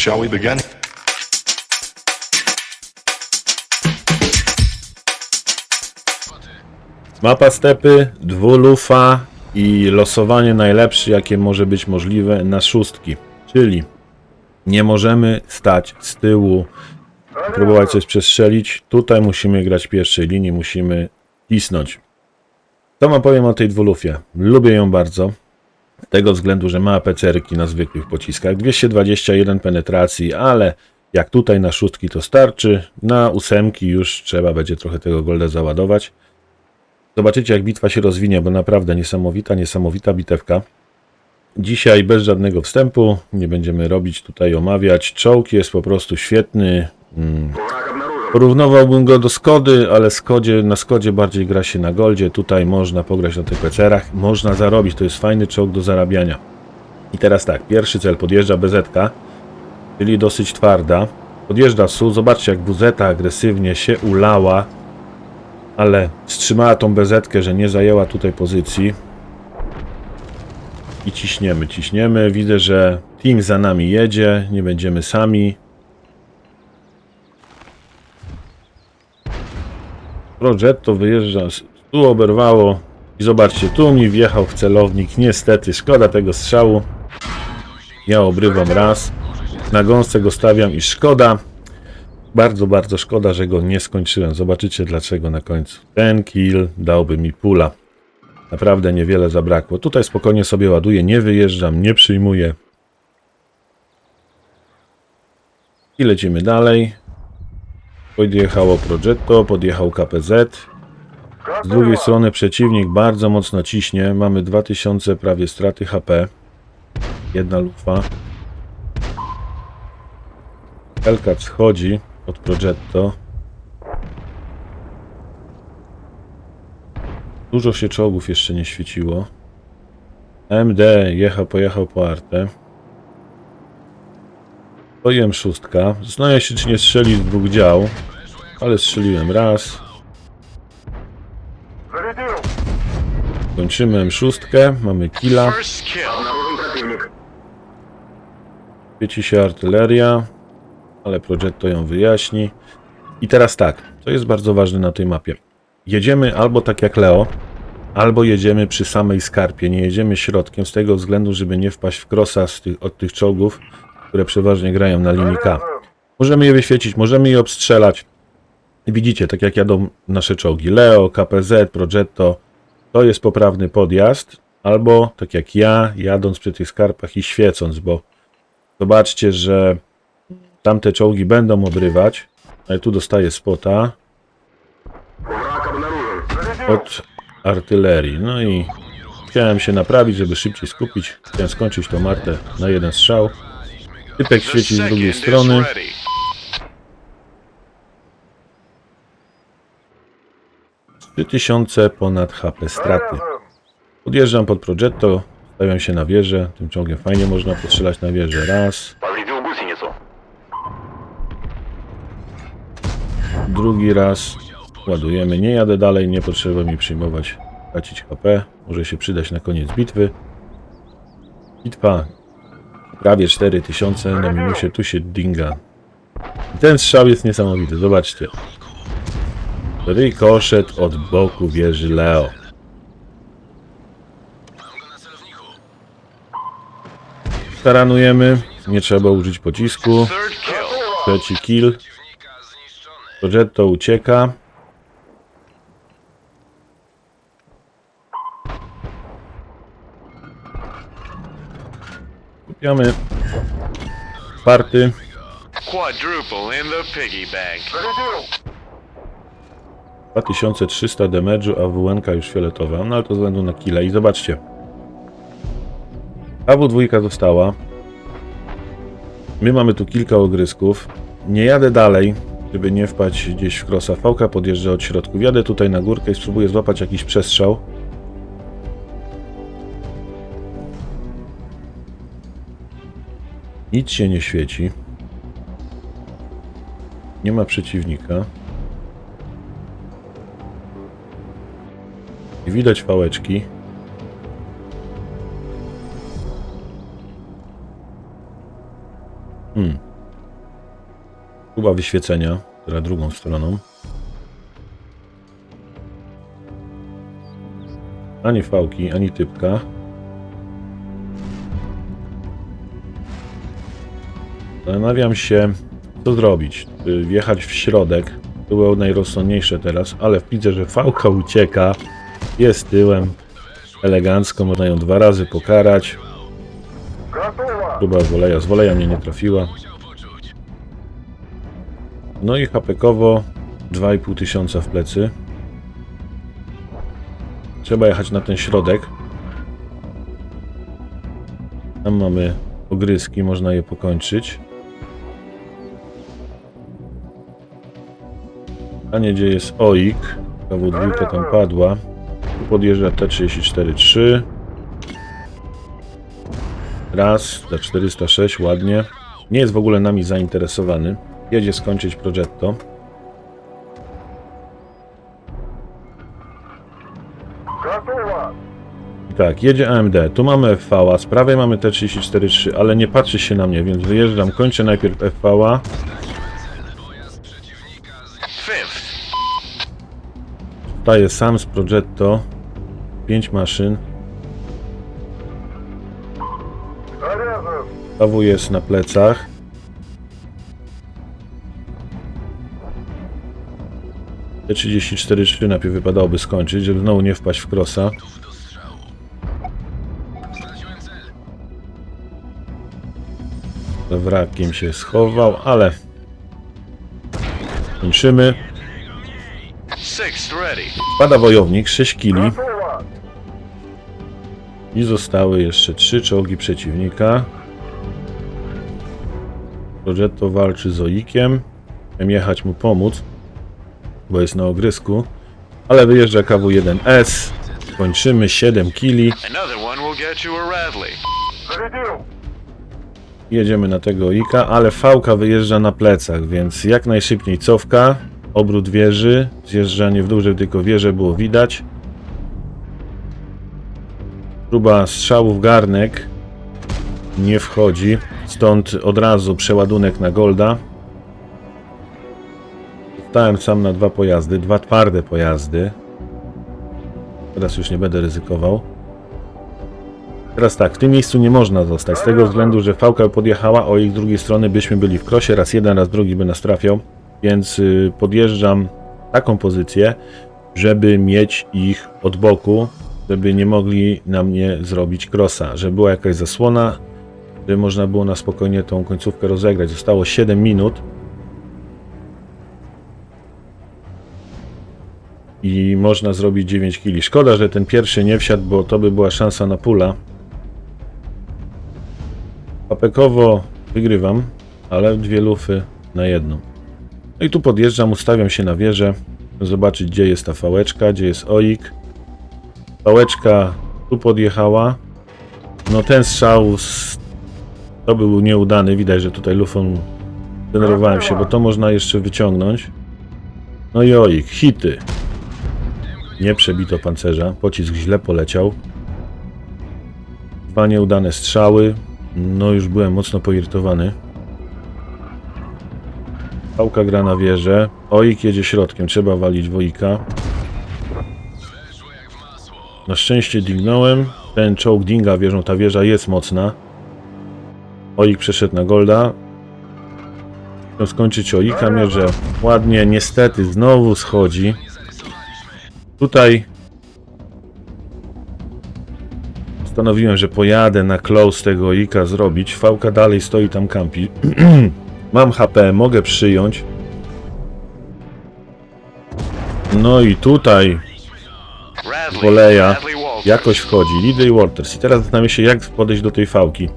Shall we begin? Mapa stepy, dwulufa i losowanie najlepsze, jakie może być możliwe na szóstki. Czyli nie możemy stać z tyłu, próbować coś przestrzelić. Tutaj musimy grać w pierwszej linii, musimy cisnąć. Co ma powiem o tej dwulufie? Lubię ją bardzo. Z tego względu, że ma pecerki na zwykłych pociskach. 221 penetracji, ale jak tutaj na szóstki to starczy. Na ósemki już trzeba będzie trochę tego golda załadować. Zobaczycie, jak bitwa się rozwinie, bo naprawdę niesamowita, niesamowita bitewka. Dzisiaj bez żadnego wstępu, nie będziemy robić tutaj omawiać. Czołg jest po prostu świetny. Mm. Porównywałbym go do Skody, ale Skodzie, na Skodzie bardziej gra się na Goldzie. Tutaj można pograć na tych pecerach, można zarobić. To jest fajny czołg do zarabiania. I teraz tak, pierwszy cel podjeżdża BZ, czyli dosyć twarda. Podjeżdża SU, zobaczcie jak WZ agresywnie się ulała ale wstrzymała tą bezetkę, że nie zajęła tutaj pozycji. I ciśniemy, ciśniemy. Widzę, że team za nami jedzie, nie będziemy sami. Progetto wyjeżdża, tu oberwało i zobaczcie, tu mi wjechał w celownik. Niestety, szkoda tego strzału. Ja obrywam raz. Na gąsce go stawiam i szkoda. Bardzo, bardzo szkoda, że go nie skończyłem. Zobaczycie dlaczego na końcu. Ten kill dałby mi pula. Naprawdę niewiele zabrakło. Tutaj spokojnie sobie ładuję, nie wyjeżdżam, nie przyjmuję. I lecimy dalej. Podjechało Progetto, podjechał KPZ. Z drugiej strony przeciwnik bardzo mocno ciśnie. Mamy 2000 prawie straty HP. Jedna lufa. Hellcat schodzi od Progetto. Dużo się czołgów jeszcze nie świeciło. MD jechał, pojechał po artę. Szóstka. Zastanawiam się, czy nie strzeli z dwóch dział. Ale strzeliłem raz. Kończymy M6. Mamy killa. Świeci się artyleria, ale Progetto ją wyjaśni. I teraz tak, co jest bardzo ważne na tej mapie. Jedziemy albo tak jak Leo, albo jedziemy przy samej skarpie. Nie jedziemy środkiem z tego względu, żeby nie wpaść w krosa tych, od tych czołgów, które przeważnie grają na linii K. Możemy je wyświecić, możemy je obstrzelać. Widzicie, tak jak jadą nasze czołgi. Leo, KPZ, Progetto, to jest poprawny podjazd. Albo tak jak ja, jadąc przy tych skarpach i świecąc, bo Zobaczcie, że tamte czołgi będą obrywać, ale tu dostaję spota od artylerii. No i chciałem się naprawić, żeby szybciej skupić. Chciałem skończyć tą martę na jeden strzał. Typek świeci z drugiej strony. 3000 ponad HP straty. Podjeżdżam pod Progetto, stawiam się na wieżę. Tym ciągiem fajnie można postrzelać na wieżę. Raz. Drugi raz. Ładujemy. Nie jadę dalej, nie potrzeba mi przyjmować, tracić HP. Może się przydać na koniec bitwy. Bitwa prawie 4000 na minusie. Tu się dinga. Ten strzał jest niesamowity, zobaczcie. Rykoszet od boku wieży Leo. Taranujemy, nie trzeba użyć pocisku. Trzeci kill. Progetto ucieka. Kupiamy party. Quadruple in the piggy bank. 2300 damage'u, a WNK już fioletowa. No ale to ze względu na killa. I zobaczcie. AW2 została. My mamy tu kilka ogrysków. Nie jadę dalej, żeby nie wpaść gdzieś w krosa. Fałka podjeżdża od środku. Jadę tutaj na górkę i spróbuję złapać jakiś przestrzał. Nic się nie świeci. Nie ma przeciwnika. Widać fałeczki. Hmm. Kuba wyświecenia, która drugą stroną. Ani fałki, ani typka. Zastanawiam się, co zrobić. Wjechać w środek. To było najrozsądniejsze teraz, ale widzę, że fałka ucieka. Jest tyłem. Elegancko, można ją dwa razy pokarać. Próba woleja. Z woleja mnie nie trafiła. No i hapekowo 2,5 tysiąca w plecy. Trzeba jechać na ten środek. Tam mamy ogryski, można je pokończyć. A nie gdzie jest OIK. KW2 tam padła. Podjeżdża T34-3. Raz, za 406, ładnie. Nie jest w ogóle nami zainteresowany. Jedzie skończyć Progetto. Tak, jedzie AMD. Tu mamy FV, z prawej mamy T34-3, ale nie patrzy się na mnie, więc wyjeżdżam. Kończę najpierw FV. Fifth. Staję sam z Progetto. 5 maszyn. KW jest na plecach. T34-3 najpierw wypadałoby skończyć, żeby znowu nie wpaść w crossa. Za wrakiem się schował, ale kończymy. Ready. Pada wojownik, 6 kili. I zostały jeszcze 3 czołgi przeciwnika. Progetto walczy z Oikiem. Chciałem jechać mu pomóc, bo jest na ogrysku. Ale wyjeżdża KW1S. Kończymy 7 kili. Jedziemy na tego Oika, ale Fałka wyjeżdża na plecach, więc jak najszybciej cofka. Obrót wieży, zjeżdżanie w dół, żeby tylko wieżę było widać. Próba strzału w garnek nie wchodzi, stąd od razu przeładunek na Golda. Stałem sam na dwa pojazdy, dwa twarde pojazdy. Teraz już nie będę ryzykował. Teraz tak, w tym miejscu nie można zostać, z tego względu, że Fałka podjechała, o ich drugiej strony byśmy byli w krosie, raz jeden, raz drugi by nas trafiał, więc y, podjeżdżam taką pozycję, żeby mieć ich od boku, żeby nie mogli na mnie zrobić krosa, żeby była jakaś zasłona, żeby można było na spokojnie tą końcówkę rozegrać. Zostało 7 minut. I można zrobić 9 kili. Szkoda, że ten pierwszy nie wsiadł, bo to by była szansa na pula. Papekowo wygrywam, ale dwie lufy na jedną. No i tu podjeżdżam, ustawiam się na wieżę, zobaczyć gdzie jest ta fałeczka, gdzie jest oik. Fałeczka tu podjechała. No ten strzał to był nieudany, widać, że tutaj lufą denerwowałem się, bo to można jeszcze wyciągnąć. No i oik, hity. Nie przebito pancerza, pocisk źle poleciał. Dwa nieudane strzały. No już byłem mocno poirytowany. Pałka gra na wieżę. Oik jedzie środkiem, trzeba walić Woika. Na szczęście dingnąłem. Ten czołg dinga wieżą, ta wieża jest mocna. Oik przeszedł na Golda. Chcę skończyć Oika, mierzę ładnie. Niestety znowu schodzi. Tutaj Postanowiłem, że pojadę na close tego Ika zrobić. Fałka dalej stoi tam kampi. Mam HP, mogę przyjąć. No i tutaj. Woleja jakoś wchodzi. Lidley Walters. I teraz zastanawiam się, jak podejść do tej fałki.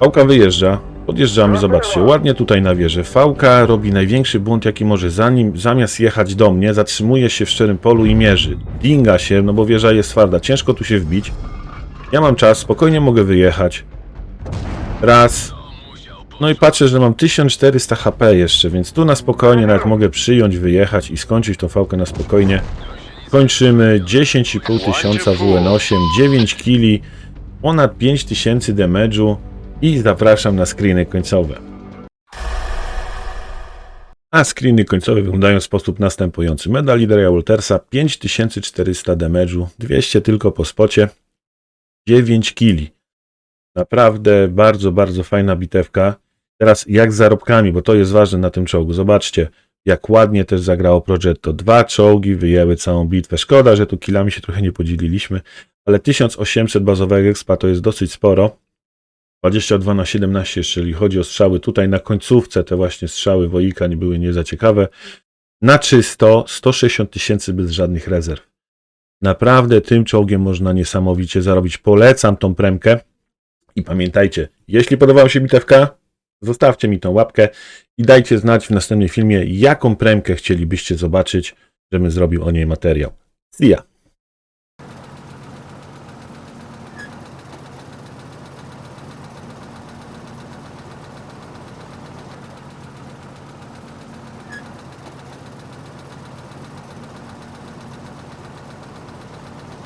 Fałka wyjeżdża. Podjeżdżamy, zobaczcie, ładnie tutaj na wieży. Fałka robi największy bunt, jaki może. Zanim, zamiast jechać do mnie, zatrzymuje się w szczerym polu i mierzy. Dinga się, no bo wieża jest twarda. Ciężko tu się wbić. Ja mam czas, spokojnie mogę wyjechać. Raz. No i patrzę, że mam 1400 HP jeszcze, więc tu na spokojnie nawet mogę przyjąć, wyjechać i skończyć tą fałkę na spokojnie. Kończymy 10,5 tysiąca WN8, 9 kili, ponad 5000 damage'u i zapraszam na screeny końcowe. A screeny końcowe wyglądają w sposób następujący. Medal lidera Waltersa 5400 damage'u, 200 tylko po spocie, 9 kili. Naprawdę bardzo, bardzo fajna bitewka. Teraz jak z zarobkami, bo to jest ważne na tym czołgu. Zobaczcie, jak ładnie też zagrało Progetto. Dwa czołgi wyjęły całą bitwę. Szkoda, że tu kilami się trochę nie podzieliliśmy, ale 1800 bazowego expa to jest dosyć sporo. 22 na 17, jeżeli chodzi o strzały. Tutaj na końcówce te właśnie strzały Woika nie były nie za ciekawe. Na czysto 160 tysięcy bez żadnych rezerw. Naprawdę tym czołgiem można niesamowicie zarobić. Polecam tą premkę. I pamiętajcie, jeśli podobała się bitewka, zostawcie mi tą łapkę i dajcie znać w następnym filmie, jaką premkę chcielibyście zobaczyć, żebym zrobił o niej materiał. See ya!